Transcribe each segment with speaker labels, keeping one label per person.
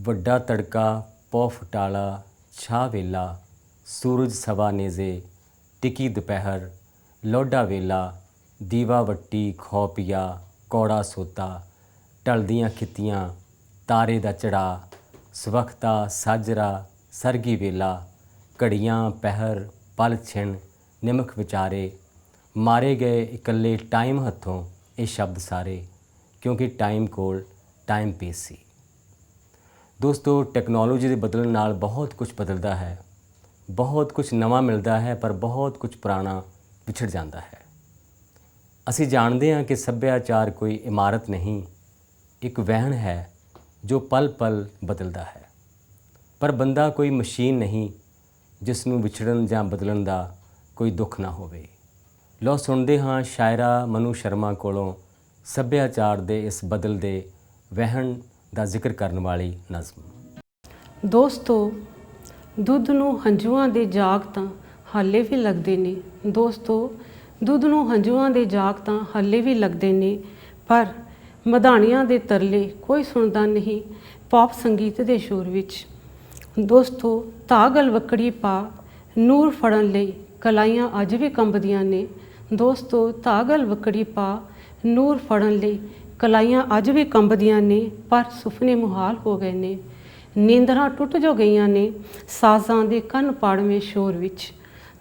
Speaker 1: ਵੱਡਾ ਤੜਕਾ, ਪੌਫ ਟਾਲਾ, ਛਾਹ ਵੇਲਾ, ਸੂਰਜ ਸਵਾ ਨੇਜ਼ੇ, ਟਿਕੀ ਦੁਪਹਿਰ, ਲੋਢਾ ਵੇਲਾ, ਦੀਵਾ ਵੱਟੀ, ਖੋ ਪਿਆ, ਕੌੜਾ ਸੋਤਾ, ਟਲਦੀਆਂ ਖਿੱਤੀਆਂ, ਤਾਰੇ ਦਾ ਚੜਾ, ਸਵਖਤਾ, ਸਾਜਰਾ, ਸਰਗੀ ਵੇਲਾ, ਘੜੀਆਂ, ਪਹਿਰ, ਪਲ ਛਿਣ, ਨਿਮਖ ਵਿਚਾਰੇ, ਮਾਰੇ ਗਏ ਇਕੱਲੇ ਟਾਈਮ ਹੱਥੋਂ ਇਹ ਸ਼ਬਦ ਸਾਰੇ, ਕਿਉਂਕਿ ਟਾਈਮ ਕੋਲ ਟਾਈਮ ਪੀਸ ਸੀ। ਦੋਸਤੋ ਟੈਕਨੋਲੋਜੀ ਦੇ ਬਦਲਣ ਨਾਲ ਬਹੁਤ ਕੁਝ ਬਦਲਦਾ ਹੈ। ਬਹੁਤ ਕੁਝ ਨਵਾਂ ਮਿਲਦਾ ਹੈ, ਪਰ ਬਹੁਤ ਕੁਝ ਪੁਰਾਣਾ ਵਿਛੜ ਜਾਂਦਾ ਹੈ। ਅਸੀਂ ਜਾਣਦੇ ਹਾਂ ਕਿ ਸੱਭਿਆਚਾਰ ਕੋਈ ਇਮਾਰਤ ਨਹੀਂ, ਇੱਕ ਵਹਿਣ ਹੈ ਜੋ ਪਲ-ਪਲ ਬਦਲਦਾ ਹੈ। ਪਰ ਬੰਦਾ ਕੋਈ ਮਸ਼ੀਨ ਨਹੀਂ, ਜਿਸ ਨੂੰ ਵਿਛੜਨ ਜਾਂ ਬਦਲਣ ਦਾ ਕੋਈ ਦੁੱਖ ਨਾ ਹੋਵੇ। ਲੋ ਸੁਣਦੇ ਹਾਂ ਸ਼ਾਇਰਾ ਮਨੂ ਸ਼ਰਮਾ ਕੋਲੋਂ ਸੱਭਿਆਚਾਰ ਦੇ ਇਸ ਬਦਲਦੇ ਵਹਿਣ ਦਾ ਜ਼ਿਕਰ ਕਰਨ ਵਾਲੀ ਨਜ਼ਮ।
Speaker 2: ਦੋਸਤੋ, ਦੁੱਧ ਨੂੰ ਹੰਝੂਆਂ ਦੇ ਜਾਗ ਤਾਂ ਹਾਲੇ ਵੀ ਲੱਗਦੇ ਨੇ। ਦੋਸਤੋ, ਦੁੱਧ ਨੂੰ ਹੰਝੂਆਂ ਦੇ ਜਾਗ ਤਾਂ ਹਾਲੇ ਵੀ ਲੱਗਦੇ ਨੇ। ਪਰ ਮਧਾਣੀਆਂ ਦੇ ਤਰਲੇ ਕੋਈ ਸੁਣਦਾ ਨਹੀਂ ਪੌਪ ਸੰਗੀਤ ਦੇ ਸ਼ੋਰ ਵਿੱਚ। ਦੋਸਤੋ ਧਾਗਲ ਵਕੜੀ ਪਾ ਨੂਰ ਫੜਨ ਲਈ ਕਲਾਈਆਂ ਅੱਜ ਵੀ ਕੰਬਦੀਆਂ ਨੇ। ਦੋਸਤੋ ਧਾਗਲ ਵਕੜੀ ਪਾ ਨੂਰ ਫੜਨ ਲਈ ਕਲਾਈਆਂ ਅੱਜ ਵੀ ਕੰਬਦੀਆਂ ਨੇ, ਪਰ ਸੁਪਨੇ ਮੁਹਾਲ ਹੋ ਗਏ ਨੇ। ਨੀਂਦਰਾਂ ਟੁੱਟ ਜੋ ਗਈਆਂ ਨੇ, ਸਾਜ਼ਾਂ ਦੇ ਕੰਨ ਪਾੜਵੇਂ ਸ਼ੋਰ ਵਿੱਚ।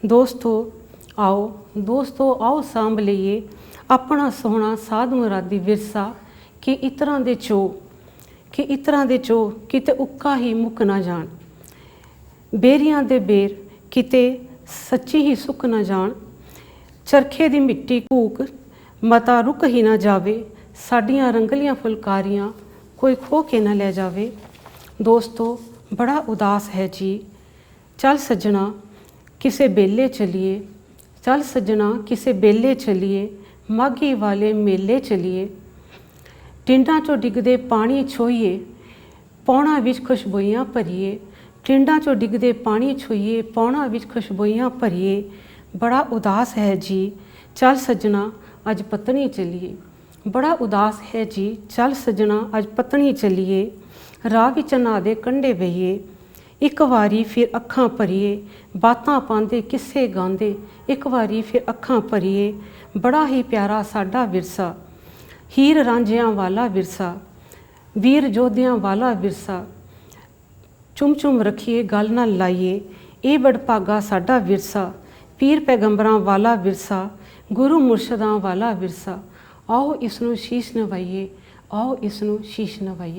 Speaker 2: ਦੋਸਤੋ, ਆਓ ਦੋਸਤੋ, ਆਓ ਸਾਂਭ ਲਈਏ ਆਪਣਾ ਸੋਹਣਾ ਸਾਧ ਮੁਰਾਦੀ ਵਿਰਸਾ। ਕਿ ਇਤਰਾਂ ਦੇ ਚੋ, ਕਿ ਇਤਰਾਂ ਦੇ ਚੋ ਕਿਤੇ ਉੱਕਾ ਹੀ ਮੁੱਕ ਨਾ ਜਾਣ। ਬੇਰੀਆਂ ਦੇ ਬੇਰ ਕਿਤੇ ਸੱਚੀ ਹੀ ਸੁੱਕ ਨਾ ਜਾਣ। ਚਰਖੇ ਦੀ ਮਿੱਟੀ ਕੂਕ, ਮਤਾ ਰੁਕ ਹੀ ਨਾ ਜਾਵੇ। ਸਾਡੀਆਂ ਰੰਗਲੀਆਂ ਫੁਲਕਾਰੀਆਂ ਕੋਈ ਖੋ ਕੇ ਨਾ ਲੈ ਜਾਵੇ। ਦੋਸਤੋ, ਬੜਾ ਉਦਾਸ ਹੈ ਜੀ। ਚੱਲ ਸੱਜਣਾ, ਕਿਸੇ ਬੇਲੇ ਚਲੀਏ। ਚੱਲ ਸੱਜਣਾ, ਕਿਸੇ ਬੇਲੇ ਚਲੀਏ। ਮਾਗੀ ਵਾਲੇ ਮੇਲੇ ਚਲੀਏ। ਟਿੰਡਾਂ ਚੋਂ ਡਿੱਗਦੇ ਪਾਣੀ ਛੋਈਏ। ਪੌਣਾ ਵਿੱਚ ਖੁਸ਼ਬੂਈਆਂ ਭਰੀਏ। ਟਿੰਡਾਂ ਚੋਂ ਡਿੱਗਦੇ ਪਾਣੀ ਛੋਈਏ। ਪੌਣਾ ਵਿੱਚ ਖੁਸ਼ਬੂਈਆਂ ਭਰੀਏ। ਬੜਾ ਉਦਾਸ ਹੈ ਜੀ। ਚੱਲ ਸੱਜਣਾ, ਅੱਜ ਪਤਨੀ ਚਲੀਏ। ਬੜਾ ਉਦਾਸ ਹੈ ਜੀ, ਚੱਲ ਸੱਜਣਾ, ਅੱਜ ਪਤਨੀ ਚਲੀਏ, ਰਾਹ ਵਿੱਚ ਨਾ ਦੇ ਕੰਢੇ ਬਈਏ ਇੱਕ ਵਾਰੀ ਫਿਰ ਅੱਖਾਂ ਭਰੀਏ, ਬਾਤਾਂ ਪਾਉਂਦੇ, ਕਿੱਸੇ ਗਾਉਂਦੇ, ਇੱਕ ਵਾਰੀ ਫਿਰ ਅੱਖਾਂ ਭਰੀਏ, ਬੜਾ ਹੀ ਪਿਆਰਾ ਸਾਡਾ ਵਿਰਸਾ, ਹੀਰ ਰਾਂਝਿਆਂ ਵਾਲਾ ਵਿਰਸਾ, ਵੀਰ ਯੋਧਿਆਂ ਵਾਲਾ ਵਿਰਸਾ, ਚੁੰਮ ਚੁੰਮ ਰੱਖੀਏ, ਗੱਲ ਨਾ ਲਾਈਏ, ਇਹ ਬੜਭਾਗਾ ਸਾਡਾ ਵਿਰਸਾ, ਪੀਰ ਪੈਗੰਬਰਾਂ ਵਾਲਾ ਵਿਰਸਾ, ਗੁਰੂ ਮੁਰਸ਼ਿਦਾਂ ਵਾਲਾ ਵਿਰਸਾ ਆਓ ਇਸ ਨੂੰ ਸ਼ੀਸ਼ ਨਵਾਈਏ ਆਓ ਇਸ ਨੂੰ ਸ਼ੀਸ਼ ਨਵਾਈਏ।